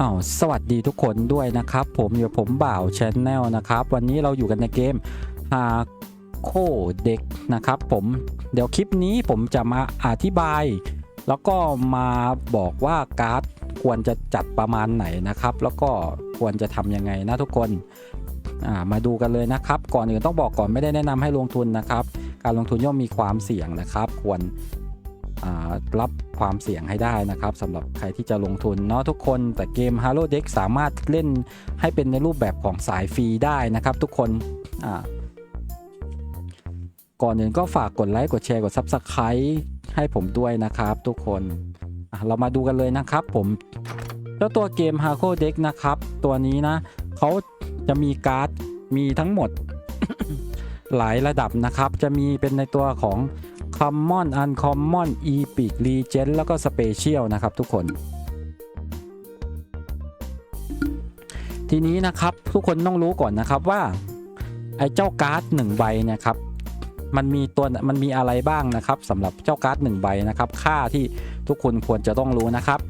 อ้าวสวัสดีทุกคนด้วยนะครับ ผมอยู่ผมบ่าวชแนลนะครับ วันนี้เราอยู่กันในเกม h a c o d e c นะครับผมเดี๋ยวคลิปนี้ผมจะมาอธิบาย แล้วก็มาบอกว่าการ์ดควรจะจัดประมาณไหนนะครับ แล้วก็ควรจะทำยังไงนะทุกคนามาดูกันเลยนะครับ ก่อนอื่นต้องบอกก่อนไม่ได้แนะนำให้ลงทุนนะครับ การลงทุนย่อมมีความเสี่ยงนะครับ ควร รับความเสี่ยงให้ได้นะครับสำหรับใครที่จะลงทุนเนาะทุกคนแต่เกม h a l o Deck สามารถเล่นให้เป็นในรูปแบบของสายฟรีได้นะครับ ทุกคนก่อนอื่นก็ฝากกดไลค์กดแชร์กด Subscribe ให้ผมด้วยนะครับ ทุกคนเรามาดูกันเลยนะครับ ผมเจ้าตัวเกม h a l o Deck นะครับ ตัวนี้นะเขาจะมีการ์ดมีทั้งหมดหลายระดับนะครับ จะมีเป็นในตัวของ Common Uncommon Epic Legend แล้วก็ Special นะครับทุกคน ทีนี้นะครับทุกคนต้องรู้ก่อนนะครับว่า ไอ้เจ้าการ์ดหนึ่งใบเนะครับมันมีตัวมันมีอะไรบ้างนะครับสำหรับเจ้าการ์ดหนึ่งใบนะครับค่าที่ทุกคนควรจะต้องรู้นะครับ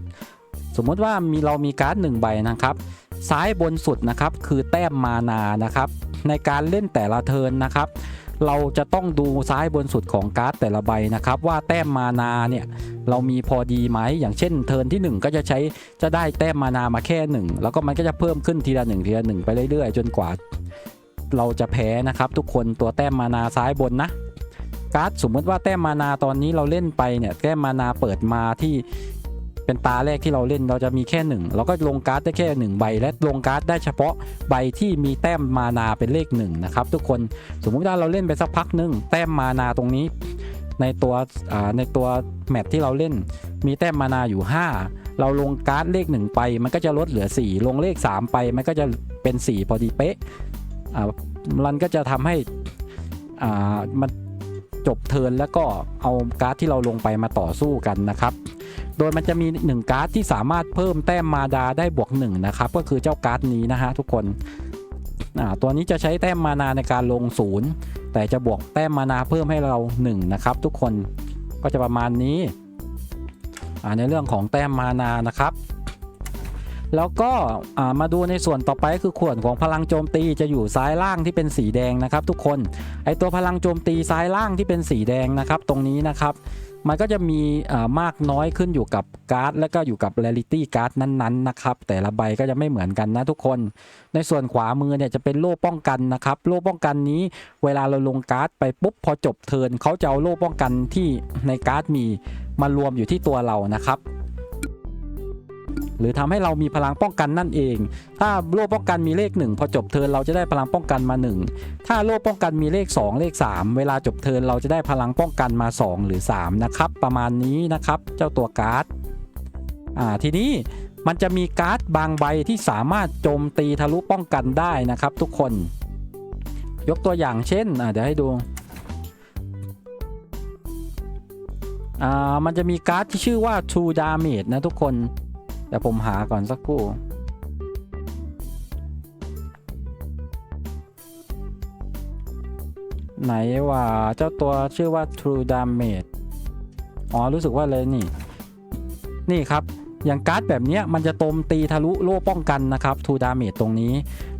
สมมุติว่ามีเรามีการ์ดหนึ่งใบนะครับ ซ้ายบนสุดนะครับคือแต้มมานานะครับ ในการเล่นแต่ละเทิร์นนะครับ เราจะต้องดูซ้ายบนสุดของการ์ดแต่ละใบนะครับ ว่าแต้มมานาเนี่ยเรามีพอดีไหมอย่างเช่นเทิร์นที่ 1 ก็จะใช้จะได้แต้มมานามาแค่ 1 แล้วก็มันก็จะเพิ่มขึ้นทีละ1ทีละ1ไปเรื่อยๆ จนกว่า เราจะแพ้นะครับทุกคนตัวแต้มมานาซ้ายบนนะการ์ดสมมติว่าแต้มมานาตอนนี้เราเล่นไปเนี่ยแต้มมานาเปิดมาที่ เป็นตาแรกที่เราเล่นเราจะมีแค่หนึ่งเราก็ลงการ์ดได้แค่หนึ่งใบและลงการ์ดได้เฉพาะใบที่มีแต้มมานาเป็นเลขหนึ่งนะครับทุกคนสมมุติว่าเราเล่นไปสักพักหนึงแต้มมานาตรงนี้ ในตัวในตัวแมปที่เราเล่น มีแต้มมานาอยู่ 5 เราลงการ์ดเลข 1 ไป มันก็จะลดเหลือ 4 ลงเลข 3 ไป มันก็จะเป็น 4 พอดีเป๊ะอ่ามันก็จะทำให้อ่ามันจบเทินแล้วก็เอาการ์ดที่เราลงไปมาต่อสู้กันนะครับ โดยมันจะมี 1 การ์ดที่สามารถเพิ่มแต้มมาดาได้บวก1นะครับก็คือเจ้าการ์ดนี้นะฮะทุกคนตัวนี้จะใช้แต้มมานาในการลงศูนย์แต่จะบวกแต้มมานาเพิ่มให้เรา1นะครับทุกคนก็จะประมาณนี้ในเรื่องของแต้มมานานะครับ แล้วก็มาดูในส่วนต่อไปคือขวดของพลังโจมตีจะอยู่ซ้ายล่างที่เป็นสีแดงนะครับ ทุกคนไอตัวพลังโจมตีซ้ายล่างที่เป็นสีแดงนะครับ ตรงนี้นะครับ มันก็จะมีมากน้อยขึ้นอยู่กับการ์ด และก็อยู่กับเรลิตี้การ์ดนั้นๆนะครับ แต่ละใบก็จะไม่เหมือนกันนะทุกคน ในส่วนขวามือเนี่ยจะเป็นโล่ป้องกันนะครับ โล่ป้องกันนี้เวลาเราลงการ์ดไปปุ๊บพอจบเทิร์นเขาจะเอาโล่ป้องกันที่ในการ์ดมีมารวมอยู่ที่ตัวเรานะครับ หรือทำให้เรามีพลังป้องกันนั่นเอง ถ้าโล่ป้องกันมีเลข 1 พอจบเทิร์นเราจะได้พลังป้องกันมา 1 ถ้าโล่ป้องกันมีเลข 2 เลข 3 เวลาจบเทิร์นเราจะได้พลังป้องกันมา 2 หรือ 3 นะครับ ประมาณนี้นะครับ เจ้าตัวการ์ดอ่าทีนี้มันจะมีการ์ดบางใบที่สามารถโจมตีทะลุป้องกันได้นะครับ ทุกคน ยกตัวอย่างเช่นอ่าเดี๋ยวให้ดูอ่ามันจะมีการ์ดที่ชื่อว่า True Damage นะทุกคน เดี๋ยวผมหาก่อนสักครู่ไหนว่าเจ้าตัวชื่อว่า True Damage อ๋อ รู้สึกว่าเลยนี่ นี่ครับ อย่างการ์ดแบบนี้มันจะตมตีทะลุโล่ป้องกันนะครับ True Damage ตรงนี้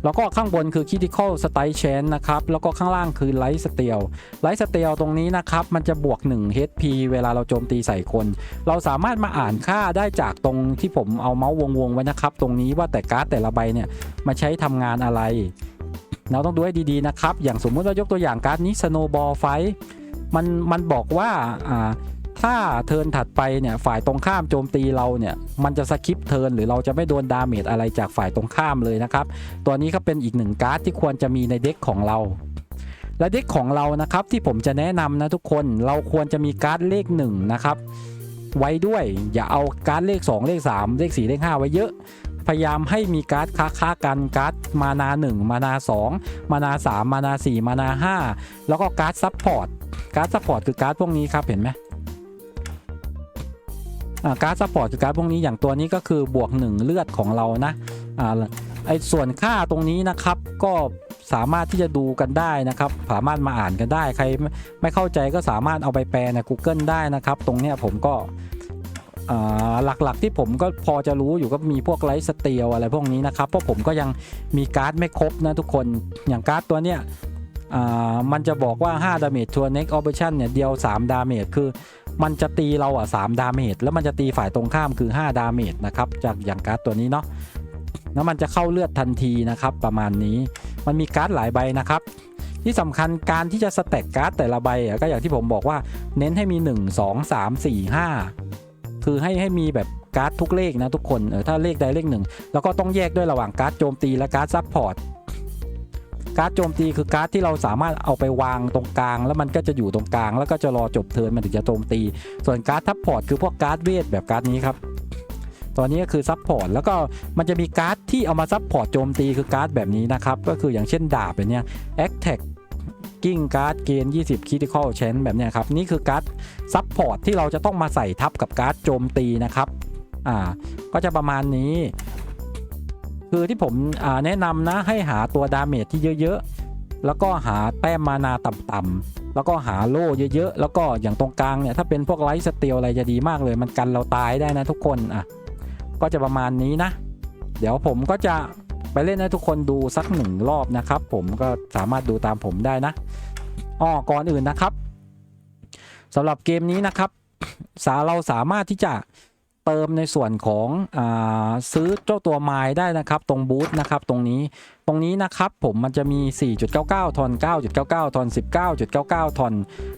แล้วก็ข้างบนคือ Critical Strike Chance นะครับ แล้วก็ข้างล่างคือ Light Steel Light Steel ตรงนี้นะครับ มันจะบวก 1 HP เวลาเราโจมตีใส่คน เราสามารถมาอ่านค่าได้จากตรงที่ผมเอาเมาส์วงๆไว้นะครับ ตรงนี้ว่าแต่การ์ดแต่ละใบเนี่ยมาใช้ทำงานอะไร เราต้องดูให้ดีๆนะครับ อย่างสมมุติเรายกตัวอย่างการ์ดนี้ Snowball Fight มันมันบอกว่าอ่า ถ้าเทินถัดไปเนี่ยฝ่ายตรงข้ามโจมตีเราเนี่ยมันจะสคิปเทินหรือเราจะไม่โดนดาเมจอะไรจากฝ่ายตรงข้ามเลยนะครับ ตัวนี้ก็เป็นอีกหนึ่งการ์ดที่ควรจะมีในเด็กของเรา และเด็กของเรานะครับที่ผมจะแนะนำนะทุกคนเราควรจะมีการ์ดเลข1นะครับไว้ด้วยอย่าเอาการ์ดเลข 2 เลข 3 เลข 4 เลข 5 ไว้เยอะพยายามให้มีการ์ดค้าค้ากันการ์ดมานา 1 มานา 2 มานา 3 มานา 4 มานา 5 แล้วก็การ์ดซับพอร์ตการ์ดซับพอร์ตคือการ์ดพวกนี้ครับเห็นไหม การ์ดซัพพอร์ตคือการ์ดพวกนี้อย่างตัวนี้ก็คือบวก 1 เลือดของเรานะอ่าไอส่วนค่าตรงนี้นะครับก็สามารถที่จะดูกันได้นะครับ สามารถมาอ่านกันได้ ใครไม่เข้าใจก็สามารถเอาไปแปลใน Google ได้นะครับ ตรงเนี้ยผมก็หลักๆที่ผมก็พอจะรู้อยู่ก็มีพวกไลท์สเตียลอะไรพวกนี้นะครับ เพราะผมก็ยังมีการ์ดไม่ครบนะทุกคนอย่างการ์ดตัวเนี้ยมันจะบอกว่า 5 ดาเมจทัวร์ next operation เนี่ยเดียว 3 ดาเมจคือ มันจะตีเราอะ3ดาเมจแล้วมันจะตีฝ่ายตรงข้ามคือ 5 ดาเมจนะครับจากอย่างการ์ดตัวนี้เนาะแล้วมันจะเข้าเลือดทันทีนะครับ ประมาณนี้มันมีการ์ดหลายใบนะครับ ที่สำคัญการที่จะสแต็กการ์ดแต่ละใบอะก็อย่างที่ผมบอกว่าเน้นให้มี 1 2 3 4 5 คือให้ให้มีแบบการ์ดทุกเลขนะทุกคนเออถ้าเลขใดเลขหนึ่งแล้วก็ต้องแยกด้วยระหว่างการ์ดโจมตีและการ์ดซับพอร์ต การ์ดโจมตีคือการ์ดที่เราสามารถเอาไปวางตรงกลาง แล้วมันก็จะอยู่ตรงกลาง แล้วก็จะรอจบเทิร์นมันถึงจะโจมตี ส่วนการ์ดซับพอร์ตคือพวกการ์ดเวทแบบการ์ดนี้ครับตัวนี้ก็คือซับพอร์ตแล้วก็มันจะมีการ์ดที่เอามาซับพอร์ตโจมตีคือการ์ดแบบนี้นะครับ ก็คืออย่างเช่นดาบแบบนี้แอคแท็กกิ้งการ์ดเกณฑ์20คิ i ิคอลเชนแบบนี้ครับ นี่คือการ์ดซับพอร์ตที่เราจะต้องมาใส่ทับกับการ์ดโจมตีนะครับอ่าก็จะประมาณนี้ คือที่ผมแนะนำนะให้หาตัวดาเมจที่เยอะๆ แล้วก็หาแต้มมานาต่ำๆแล้วก็หาโล่เยอะๆ แล้วก็อย่างตรงกลางเนี่ยถ้าเป็นพวกไลท์สเตีลอะไรจะดีมากเลย มันกันเราตายได้นะทุกคนอะก็จะประมาณนี้นะ เดี๋ยวผมก็จะไปเล่นให้ทุกคนดูสักหนึ่งรอบนะครับ ผมก็สามารถดูตามผมได้นะอ้อก่อนอื่นนะครับสำหรับเกมนี้นะครับสาเราสามารถที่จะ เติมในส่วนของอซื้อเจ้าตัวไม้ได้นะครับตรงบูธนะครับตรงนี้ตรงนี้นะครับผมมันจะมี 4.99 ทอน 9.99 ทอน 19.99 ทอน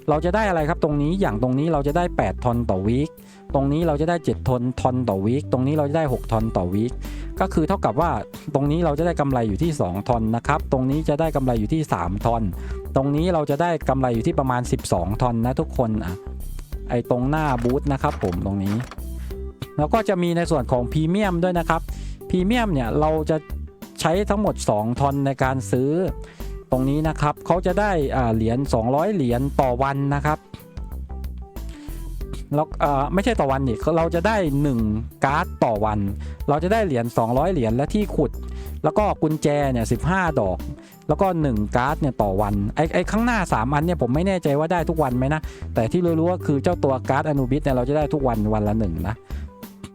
เราจะได้อะไรครับตรงนี้อย่างตรงนี้เราจะได้ 8 ทอนต่อวีคตรงนี้เราจะได้ 7 ทอนทอนต่อวีคตรงนี้เราจะได้ 6 ทอนต่อวีคก็คือเท่ากับว่าตรงนี้เราจะได้กำไรอยู่ที่ 2 ทอนนะครับตรงนี้จะได้กำไรอยู่ที่ 3 ทอน ตรงนี้เราจะได้กำไรอยู่ที่ประมาณ 12 ทอนนะทุกคนอะไอตรงหน้าบูธนะครับผมตรงนี้ แล้วก็จะมีในส่วนของพรีเมียมด้วยนะครับพรีเมียมเนี่ยเราจะใช้ทั้งหมด 2 ทอนในการซื้อตรงนี้นะครับเขาจะได้เหรียญ200 เหรียญต่อวันนะครับแล้วไม่ใช่ต่อวันนี่เราจะได้ 1 การ์ดต่อวัน เราจะได้เหรียญ200 เหรียญและที่ขุด แล้วก็กุญแจเนี่ย15ดอก แล้วก็ 1 การ์ดเนี่ยต่อวันไอ้ไอ้ข้างหน้า 3 อันเนี่ยผมไม่แน่ใจว่าได้ทุกวันไหมนะ แต่ที่รู้ๆก็คือเจ้าตัวการ์ดอนุบิสเนี่ยเราจะได้ทุกวันวันละหนึ่งนะ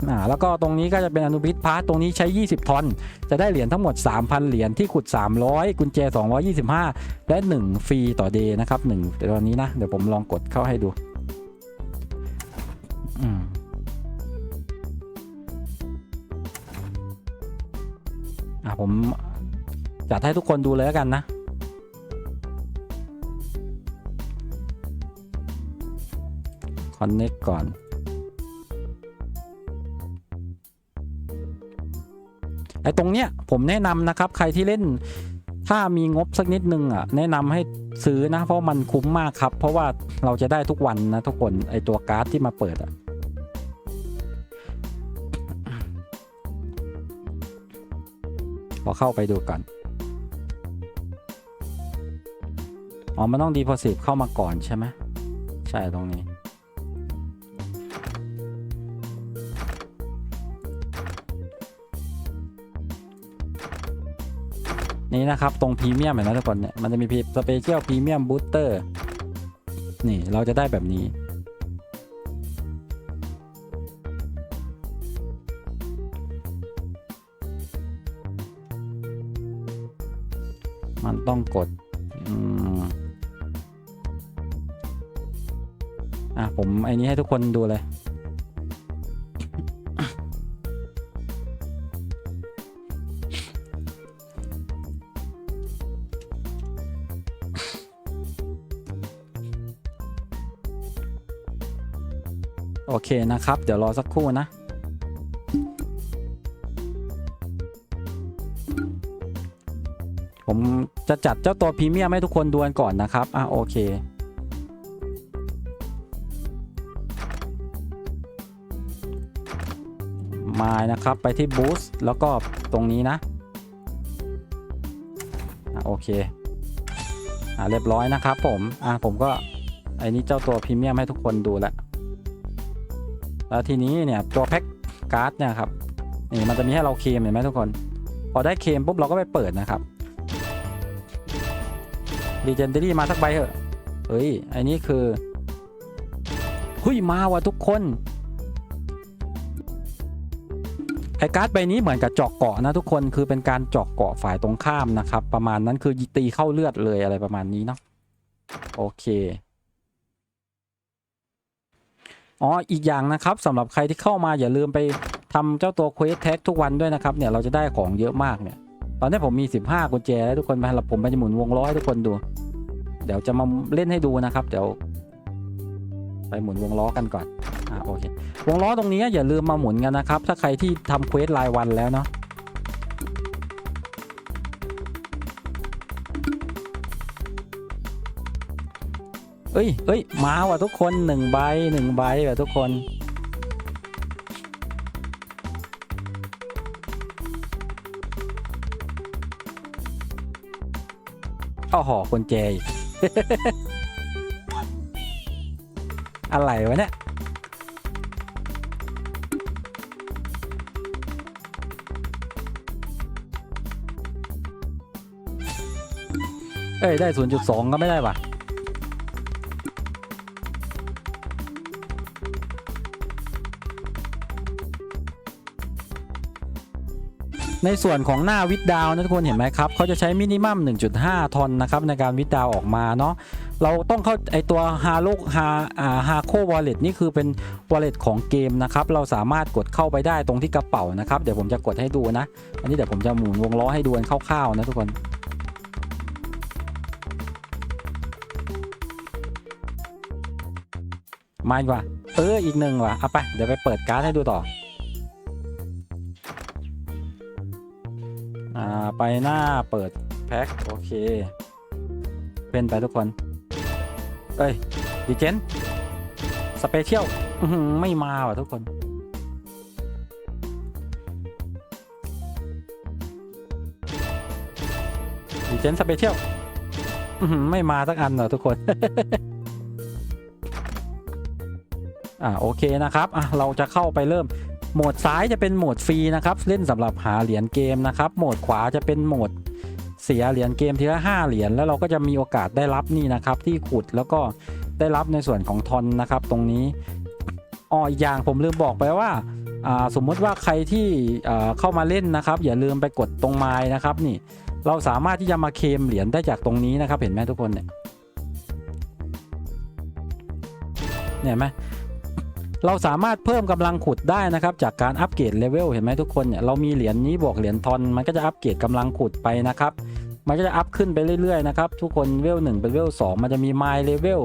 อ่าแล้วก็ตรงนี้ก็จะเป็นอนุบิสพาร์ตตรงนี้ใช้ 20 ทอน จะได้เหรียญทั้งหมด 3,000 เหรียญที่ขุด 300 กุญแจ 225 และ 1 ฟรีต่อเดย์นะครับ1ตัวนี้นะ เดี๋ยวผมลองกดเข้าให้ดูอืมอะผมจัดให้ทุกคนดูเลยแล้วกันนะคอนเน็กก่อน ไอ้ตรงเนี้ยผมแนะนำนะครับ ใครที่เล่น ถ้ามีงบสักนิดนึงอะแนะนำให้ซื้อนะ เพราะมันคุ้มมากครับ เพราะว่าเราจะได้ทุกวันนะทุกคนไอตัวการ์ดที่มาเปิดอะพอเข้าไปดูก่อนอ๋อมันต้องดีพอสิเข้ามาก่อนใช่ไหมใช่ตรงนี้ นี่นะครับ ตรงพรีเมียมเห็นไหมทุกคนเนี่ยมันจะมีสเปเชียลพรีเมียมบูสเตอร์นี่เราจะได้แบบนี้ มันต้องกดอะผมไอ้นี้ให้ทุกคนดูเลย โอเคนะครับ เดี๋ยวรอสักครู่นะ ผมจะจัดเจ้าตัวพรีเมียมให้ทุกคนดูกันก่อนนะครับ อะโอเค มานะครับไปที่บูสต์แล้วก็ตรงนี้นะอะโอเค อะเรียบร้อยนะครับผม อะผมก็ไอ้นี้เจ้าตัวพรีเมียมให้ทุกคนดูแล้ว แล้วทีนี้เนี่ยตัวแพ็คการ์ดเนี่ยครับนี่มันจะมีให้เราเคลมเห็นไหมทุกคน พอได้เคลมปุ๊บเราก็ไปเปิดนะครับ d ีเจนเดอรี่มาสักใบเถอะเฮ้ยอันนี้คือหุ้ยมาว่ะทุกคนไอการ์ดใบนี้เหมือนกับเจาะเกาะนะทุกคนคือเป็นการเจาะเกาะฝ่ายตรงข้ามนะครับ ประมาณนั้นคือตีเข้าเลือดเลยอะไรประมาณนี้เนาะโอเค อ๋ออีกอย่างนะครับสำหรับใครที่เข้ามาอย่าลืมไปทำเจ้าตัวเควสแท็กทุกวันด้วยนะครับเนี่ยเราจะได้ของเยอะมากเนี่ยตอนนี้ผมมี 15กุญแจแล้วทุกคนไปเราผมไปจะหมุนวงล้อให้ทุกคนดู เดี๋ยวจะมาเล่นให้ดูนะครับ เดี๋ยว ไปหมุนวงล้อกันก่อนอ่าโอเควงล้อตรงนี้อย่าลืมมาหมุนกันนะครับ ถ้าใครที่ทำเควสรายวันแล้วเนาะ เอ้ยเอ้ยมาว่ะทุกคนหนึ่งใบหนึ่งใบว่ะทุกคน อ้อหอกุญแจอีกอะไรวะเนี่ยเอ้ยได้ 0.2 ก็ไม่ได้ป่ะ ในส่วนของหน้าวิดดาวนะทุกคนเห็นไหมครับเขาจะใช้มินิมัม 1.5 ทอนนะครับในการวิดดาวออกมาเนาะเราต้องเข้าไอตัวฮาโลกฮาอ่าฮาโควอลเล็ตนี่คือเป็นวอลเล็ตของเกมนะครับเราสามารถกดเข้าไปได้ตรงที่กระเป๋านะครับเดี๋ยวผมจะกดให้ดูนะ อันนี้เดี๋ยวผมจะหมุนวงล้อให้ดูกันคร่าวๆนะทุกคนมาอีกว่า เอออีกหนึ่งว่ะเอาไปเดี๋ยวไปเปิดการ์ดให้ดูต่อ ไปหน้าเปิดแพ็คโอเค เป็นไปทุกคน เอ้ยดีเจนสเปเชียลไม่มาว่ะทุกคนดีเจนสเปเชียลไม่มาสักอันเหรอทุกคน อ่าโอเคนะครับ อะเราจะเข้าไปเริ่ม โหมดซ้ายจะเป็นโหมดฟรีนะครับเล่นสำหรับหาเหรียญเกมนะครับโหมดขวาจะเป็นโหมดเสียเหรียญเกมทีละ5เหรียญแล้วเราก็จะมีโอกาสได้รับนี่นะครับที่ขุดแล้วก็ได้รับในส่วนของทอนนะครับตรงนี้อ๋ออีกอย่างผมลืมบอกไปว่าสมมุติว่าใครที่เข้ามาเล่นนะครับ อย่าลืมไปกดตรงไม้นะครับนี่เราสามารถที่จะมาเคมเหรียญได้จากตรงนี้นะครับ เห็นไหมทุกคนเนี่ยเนี่ยเห็นไหม เราสามารถเพิ่มกำลังขุดได้นะครับจากการอัปเกรดเลเวลเห็นไหมทุกคนเนี่ยเรามีเหรียญนี้บวกเหรียญทอนมันก็จะอัปเกรดกำลังขุดไปนะครับมันก็จะอัพขึ้นไปเรื่อยๆนะครับทุกคนเวลหนึ่งเป็นเวล2มันจะมีไมล์เลเวล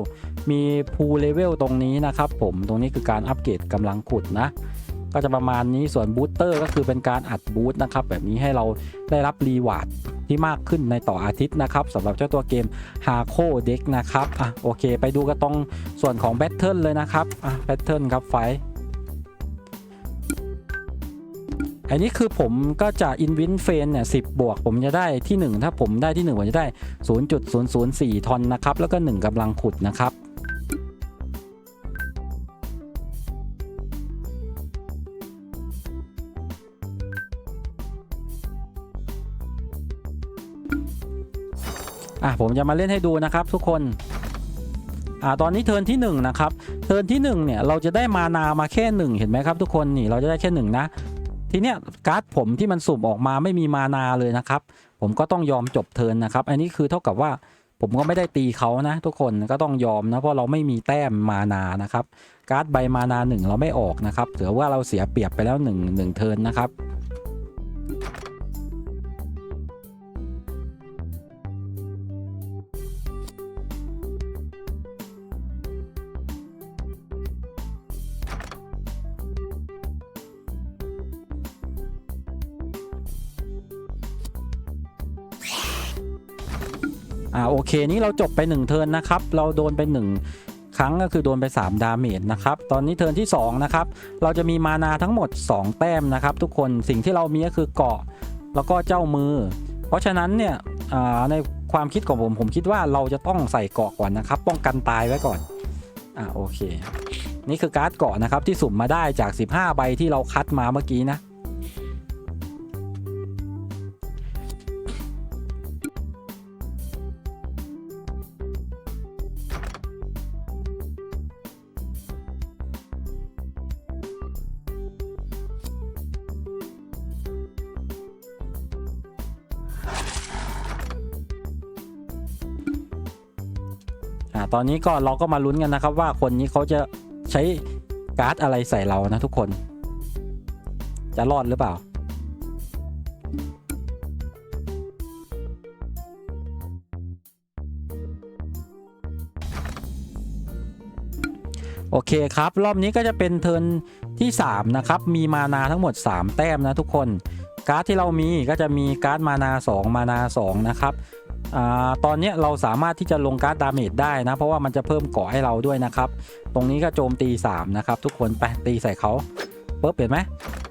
มีพูเลเวลตรงนี้นะครับผมตรงนี้คือการอัปเกรดกำลังขุดนะ ก็จะประมาณนี้ส่วนบูสเตอร์ก็คือเป็นการอัดบูสต์นะครับแบบนี้ให้เราได้รับรีวาร์ดที่มากขึ้นในต่ออาทิตย์นะครับสำหรับเจ้าตัวเกมฮาโคเด็กนะครับอะโอเค ไปดูกันตรงส่วนของแบทเทิลเลยนะครับอะแบทเทิลครับไฟอันนี้คือผมก็จะอินวินเฟนเนี่ยสิบวกผมจะได้ที่ 1 ถ้าผมได้ที่ 1 ผมจะได้ 0.004 ทอนนะครับ แล้วก็ 1กำลังขุดนะครับ อะผมจะมาเล่นให้ดูนะครับทุกคนอ่าตอนนี้เทิร์นที่1นะครับเทิร์นที่1เนี่ยเราจะได้มานามาแค่ 1 เห็นไหมครับ ทุกคนนี่เราจะได้แค่1นะทีเนี้ยการ์ดผมที่มันสุ่มออกมาไม่มีมานาเลยนะครับ ผมก็ต้องยอมจบเทิร์นนะครับ อันนี้คือเท่ากับว่าผมก็ไม่ได้ตีเขานะ ทุกคนก็ต้องยอมนะเพราะเราไม่มีแต้มมานานะครับ การ์ดใบมานาหนึ่งเราไม่ออกนะครับถือว่าเราเสียเปรียบไปแล้ว1 1เทิร์นนะครับ เคนี้เราจบไป 1 เทิร์นนะครับ เราโดนไป 1 ครั้งก็คือโดนไป 3 ดาเมจนะครับ ตอนนี้เทิร์นที่ 2 นะครับ เราจะมีมานาทั้งหมด 2 แต้มนะครับ ทุกคนสิ่งที่เรามีก็คือเกาะ แล้วก็เจ้ามือ เพราะฉะนั้นเนี่ยในความคิดของผมผมคิดว่าเราจะต้องใส่เกาะก่อนนะครับ ป้องกันตายไว้ก่อนอ่าโอเค นี่คือการ์ดเกาะนะครับที่สุ่มมาได้จาก 15 ใบที่เราคัดมาเมื่อกี้นะ ตอนนี้ก็เราก็มาลุ้นกันนะครับ ว่าคนนี้เขาจะใช้การ์ดอะไรใส่เรานะทุกคน จะรอดหรือเปล่า โอเคครับ รอบนี้ก็จะเป็นเทิร์นที่ 3 นะครับ มีมานาทั้งหมด 3 แต้มนะทุกคน การ์ดที่เรามีก็จะมีการ์ดมานา 2 มานา 2 นะครับ ตอนนี้เราสามารถที่จะลงการ์ดดาเมจได้นะ เพราะว่ามันจะเพิ่มเกาะให้เราด้วยนะครับ ตรงนี้ก็โจมตี 3 นะครับ ทุกคนไปตีใส่เขาปุ๊บเห็นไหม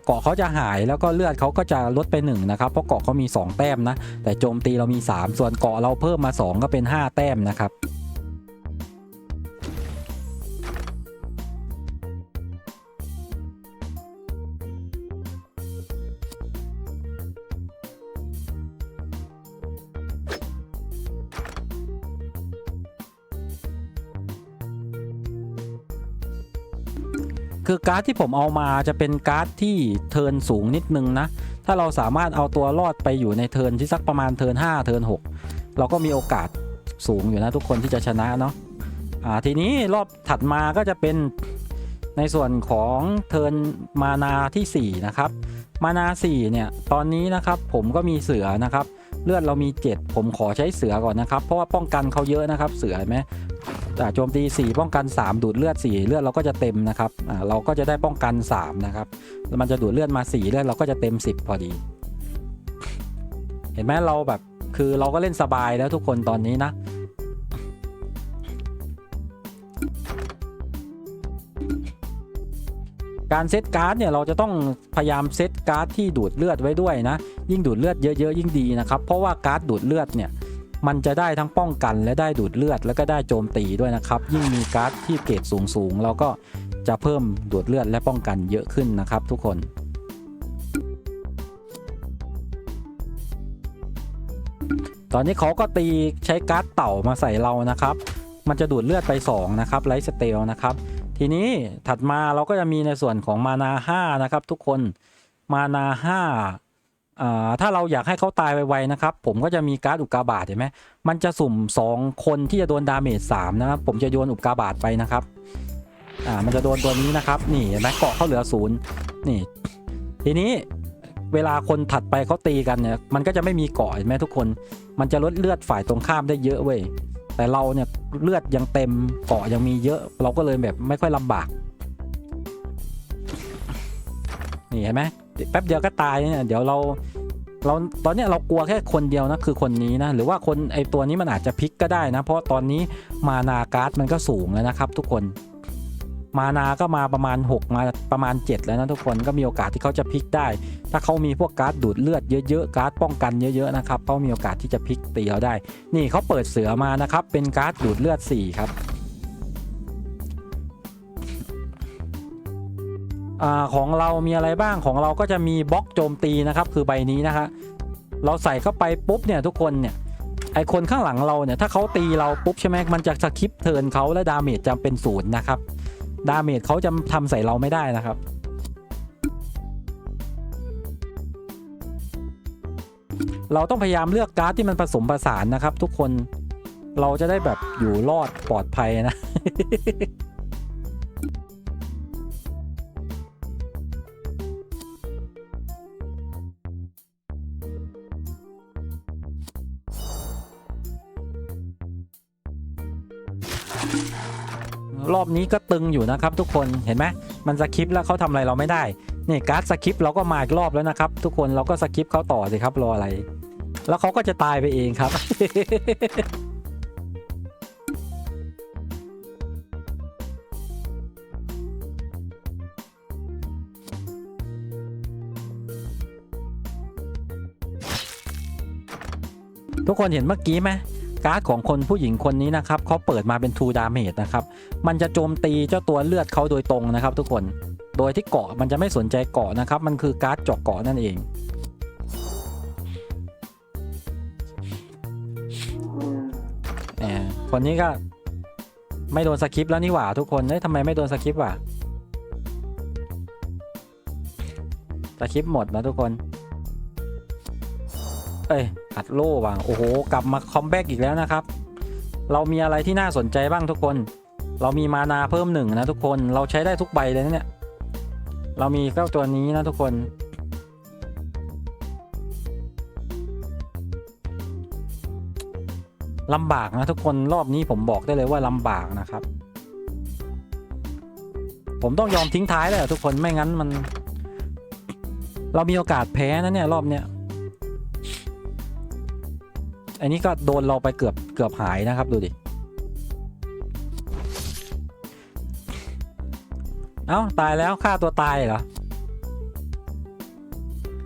เกาะเขาจะหายแล้วก็เลือดเขาก็จะลดไป1นะครับเพราะเกาะเขามี 2 แต้มนะ แต่โจมตีเรามี 3 ส่วนเกาะเราเพิ่มมา 2 ก็เป็น 5 แต้มนะครับ คือการ์ดที่ผมเอามาจะเป็นการ์ดที่เทิร์นสูงนิดนึงนะ ถ้าเราสามารถเอาตัวรอดไปอยู่ในเทิร์นที่สักประมาณเทิร์น5เทิร์น6 เราก็มีโอกาสสูงอยู่นะทุกคนที่จะชนะเนาะอ่าทีนี้รอบถัดมาก็จะเป็นในส่วนของเทิร์นมานาทีสี่ 4 นะครับ มานา 4 เนี่ย ตอนนี้นะครับผมก็มีเสือนะครับ เลือดเรามี 7 ผมขอใช้เสือก่อนนะครับ เพราะว่าป้องกันเขาเยอะนะครับ เสือไหม โจมตี 4 ป้องกัน 3 ดูดเลือด 4 เลือดเราก็จะเต็มนะครับเราก็จะได้ป้องกัน 3 นะครับมันจะดูดเลือดมา 4 เลือดเราก็จะเต็ม 10 พอดี เห็นไหมเราแบบคือเราก็เล่นสบายแล้วทุกคนตอนนี้นะการเซตการ์ดเนี่ยเราจะต้องพยายามเซตการ์ดที่ดูดเลือดไว้ด้วยนะ ยิ่งดูดเลือดเยอะๆยิ่งดีนะครับ เพราะว่าการ์ดดูดเลือดเนี่ย มันจะได้ทั้งป้องกันและได้ดูดเลือด แล้วก็ได้โจมตีด้วยนะครับ ยิ่งมีการ์ดที่เกรดสูงๆเราก็จะเพิ่มดูดเลือดและป้องกันเยอะขึ้นนะครับทุกคนตอนนี้เขาก็ตีใช้การ์ดเต่ามาใส่เรานะครับ มันจะดูดเลือดไป 2 นะครับไลท์สเตลนะครับ ทีนี้ถัดมาเราก็จะมีในส่วนของมานา5นะครับทุกคน มานา5อ่า ถ้าเราอยากให้เขาตายไวๆนะครับ ผมก็จะมีการ์ดอุกกาบาตเห็นไหมมันจะสุ่ม 2 คนที่จะโดนดาเมจ3นะครับผมจะโยนอุกกาบาตไปนะครับอ่ามันจะโดนตัวนี้นะครับ นี่เห็นไหมเกาะเขาเหลือศูนย์นี่ ทีนี้เวลาคนถัดไปเขาตีกันเนี่ย มันก็จะไม่มีเกาะเห็นไหมทุกคน มันจะลดเลือดฝ่ายตรงข้ามได้เยอะเว้ยแต่เราเนี่ยเลือดยังเต็มเกาะยังมีเยอะ เราก็เลยแบบไม่ค่อยลำบากนี่เห็นไหม แป๊บเดียวก็ตายเนี่ยเดี๋ยวเราเราตอนนี้เรากลัวแค่คนเดียวนะคือคนนี้นะหรือว่าคนไอตัวนี้มันอาจจะพลิกก็ได้นะ เพราะตอนนี้มานาการ์ดมันก็สูงแล้วนะครับ ทุกคนมานาก็มาประมาณ 6 มาประมาณ 7 แล้วนะทุกคนก็มีโอกาสที่เขาจะพลิกได้ ถ้าเขามีพวกการ์ดดูดเลือดเยอะๆการ์ดป้องกันเยอะๆนะครับเขามีโอกาสที่จะพลิกตีเราได้ นี่เขาเปิดเสือมานะครับเป็นการ์ดดูดเลือด4ครับ อของเรามีอะไรบ้างของเราก็จะมีบล็อกโจมตีนะครับ คือใบนี้นะฮะเราใส่เข้าไปปุ๊บเนี่ยทุกคนเนี่ยไอคนข้างหลังเราเนี่ยถ้าเขาตีเราปุ๊บใช่ไหมมันจะสคิปเทิร์นเขาและดาเมจจะเป็นศูนย์นะครับดาเมจเขาจะทำใส่เราไม่ได้นะครับเราต้องพยายามเลือกการ์ดที่มันผสมผสานนะครับ ทุกคนเราจะได้แบบอยู่รอดปลอดภัยนะ นี้ก็ตึงอยู่นะครับทุกคนเห็นไหมมันสคิปแล้วเขาทำอะไรเราไม่ได้นี่การ์ดสคิปเราก็มาอีกรอบแล้วนะครับทุกคนเราก็สคิปเขาต่อสิครับรออะไร แล้วเขาก็จะตายไปเองครับทุกคนเห็นเมื่อกี้ไหม การ์ดของคนผู้หญิงคนนี้นะครับเขาเปิดมาเป็น2 damage นะครับ มันจะโจมตีเจ้าตัวเลือดเขาโดยตรงนะครับ ทุกคน โดยที่เกาะมันจะไม่สนใจเกาะนะครับ มันคือการ์ดเจาะเกาะนั่นเองแหมคนนี้ก็ไม่โดนสคริปแล้วนี่หว่าทุกคนเฮ้ยทำไมไม่โดนสคริปต์วะสคริปหมดนะทุกคน เอ้ยอัดโล่ว่ะโอ้โห กลับมาคอมแบ็กอีกแล้วนะครับ เรามีอะไรที่น่าสนใจบ้างทุกคน เรามีมานาเพิ่มหนึ่งนะทุกคนเราใช้ได้ทุกใบเลยนะเนี่ย เรามีเจ้าตัวนี้นะทุกคนลำบากนะทุกคนรอบนี้ผมบอกได้เลยว่าลำบากนะครับ ผมต้องยอมทิ้งท้ายเลยทุกคนไม่งั้นมัน เรามีโอกาสแพ้นะเนี่ยรอบเนี้ย อันนี้ก็โดนเราไปเกือบเกือบหายนะครับดูดิเอ้าตายแล้วฆ่าตัวตายเหรอ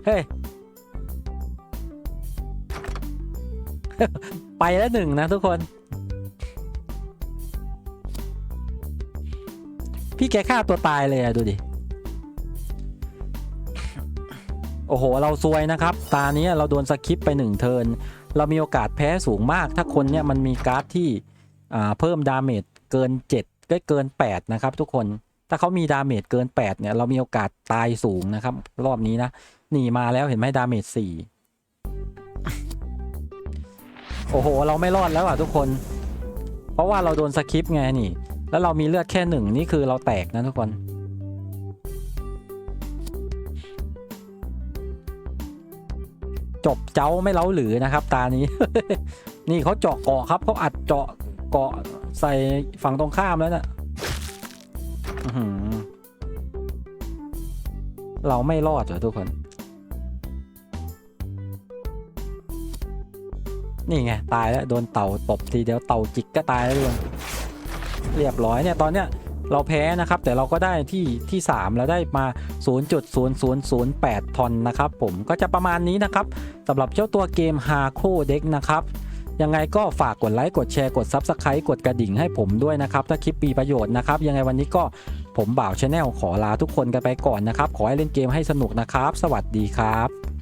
เฮ้ย ไปแล้วหนึ่งนะทุกคน พี่แกฆ่าตัวตายเลยอะดูดิ โอ้โห เราซวยนะครับ ตาเนี้ยเราโดนสคิปไปหนึ่งเทิร์น เรามีโอกาสแพ้สูงมาก ถ้าคนเนี้ยมันมีการ์ดที่เพิ่มดาเมจเกิน 7 ก็เกิน 8 นะครับ ทุกคนถ้าเขามีดาเมจเกิน 8 เนี่ย เรามีโอกาสตายสูงนะครับ รอบนี้นะหนีมาแล้วเห็นไหมดาเมจ4 โอ้โห เราไม่รอดแล้วอะทุกคน เพราะว่าเราโดนสคริปไงนี่ แล้วเรามีเลือดแค่หนึ่งนี่คือเราแตกนะทุกคน จบเจ้าไม่เล้าหรือนะครับ ตานี้ นี่เขาเจาะเกาะครับเขาอัดเจาะเกาะใส่ฝั่งตรงข้ามแล้วนะ่ะเราไม่รอดเหรอทุกคน นี่ไง ตายแล้ว โดนเต่าตบทีเดียวเต่าจิกก็ตายแล้วทุกคนเรียบร้อยเนี่ยตอนเนี้ย เราแพ้นะครับ แต่เราก็ได้ที่ที่3แล้วได้มา 0.0008 ทอนนะครับ ผมก็จะประมาณนี้นะครับสำหรับเจ้าตัวเกม h a c o Deck นะครับยังไงก็ฝากกดไลค์กดแชร์กด Subscribe กดกระดิ่งให้ผมด้วยนะครับ ถ้าคลิปมีประโยชน์นะครับ ยังไงวันนี้ก็ผมบ่าวชาแนลขอลาทุกคนกันไปก่อนนะครับ ขอให้เล่นเกมให้สนุกนะครับ สวัสดีครับ